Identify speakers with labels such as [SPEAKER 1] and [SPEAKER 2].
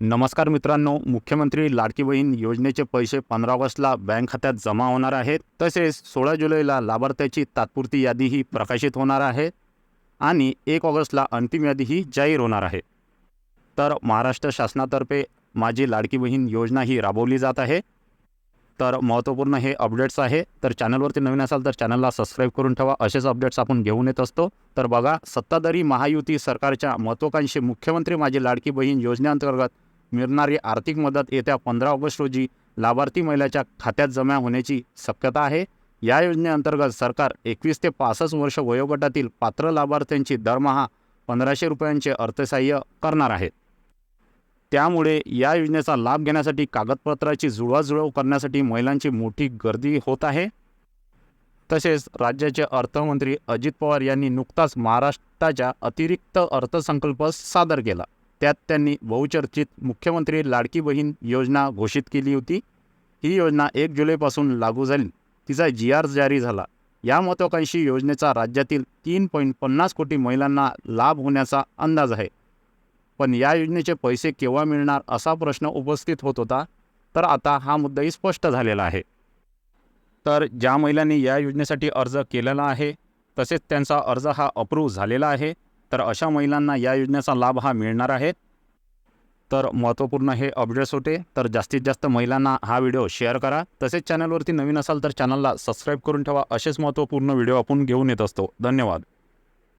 [SPEAKER 1] नमस्कार मित्रांनो मुख्यमंत्री लाडकी बहीण योजनेचे पैसे पंधरा ऑगस्टला बँक खात्यात जमा होणार आहेत तसेच सोळा जुलैला लाभार्थ्याची तात्पुरती यादीही प्रकाशित होणार आहे आणि एक ऑगस्टला अंतिम यादीही जाहीर होणार आहे. तर महाराष्ट्र शासनातर्फे माझी लाडकी बहीण योजना ही राबवली जात आहे. तर महत्त्वपूर्ण हे अपडेट्स आहे तर चॅनलवरती नवीन असाल तर चॅनलला सबस्क्राईब करून ठेवा असेच अपडेट्स आपण घेऊन येत असतो. तर बघा सत्ताधारी महायुती सरकारच्या महत्त्वाकांक्षी मुख्यमंत्री माझी लाडकी बहीण योजनेअंतर्गत मिळणारी आर्थिक मदत येत्या पंधरा ऑगस्ट रोजी लाभार्थी महिलाच्या खात्यात जमा होण्याची शक्यता आहे. या योजनेअंतर्गत सरकार एकवीस ते पासष्ट वर्ष वयोगटातील पात्र लाभार्थ्यांची दरमहा पंधराशे रुपयांचे अर्थसहाय्य करणार आहे. त्यामुळे या योजनेचा लाभ घेण्यासाठी कागदपत्राची जुळवाजुळव करण्यासाठी महिलांची मोठी गर्दी होत आहे. तसेच राज्याचे अर्थमंत्री अजित पवार यांनी नुकताच महाराष्ट्राच्या अतिरिक्त अर्थसंकल्प सादर केला. त्यात त्यांनी बहुचर्चित मुख्यमंत्री लाडकी बहीण योजना घोषित केली होती. ही योजना एक जुलैपासून लागू झाली. तिचा जी आर जारी झाला. या महत्त्वाकांक्षी योजनेचा राज्यातील तीन पॉईंट पन्नास कोटी महिलांना लाभ होण्याचा अंदाज आहे. पण या योजनेचे पैसे केव्हा मिळणार असा प्रश्न उपस्थित होत होता तर आता हा मुद्दाही स्पष्ट झालेला आहे. तर ज्या महिलांनी या योजनेसाठी अर्ज केलेला आहे तसेच त्यांचा अर्ज हा अप्रूव्ह झालेला आहे. तर अशा महिलांना या योजनेचा लाभ हा मिळणार आहे. तर महत्त्वपूर्ण हे अपडेट्स होते. तर जास्तीत जास्त महिलांना हा व्हिडिओ शेअर करा. तसेच चॅनलवरती नवीन असाल तर चॅनलला सबस्क्राईब करून ठेवा. असेच महत्त्वपूर्ण व्हिडिओ आपण घेऊन येत असतो. धन्यवाद.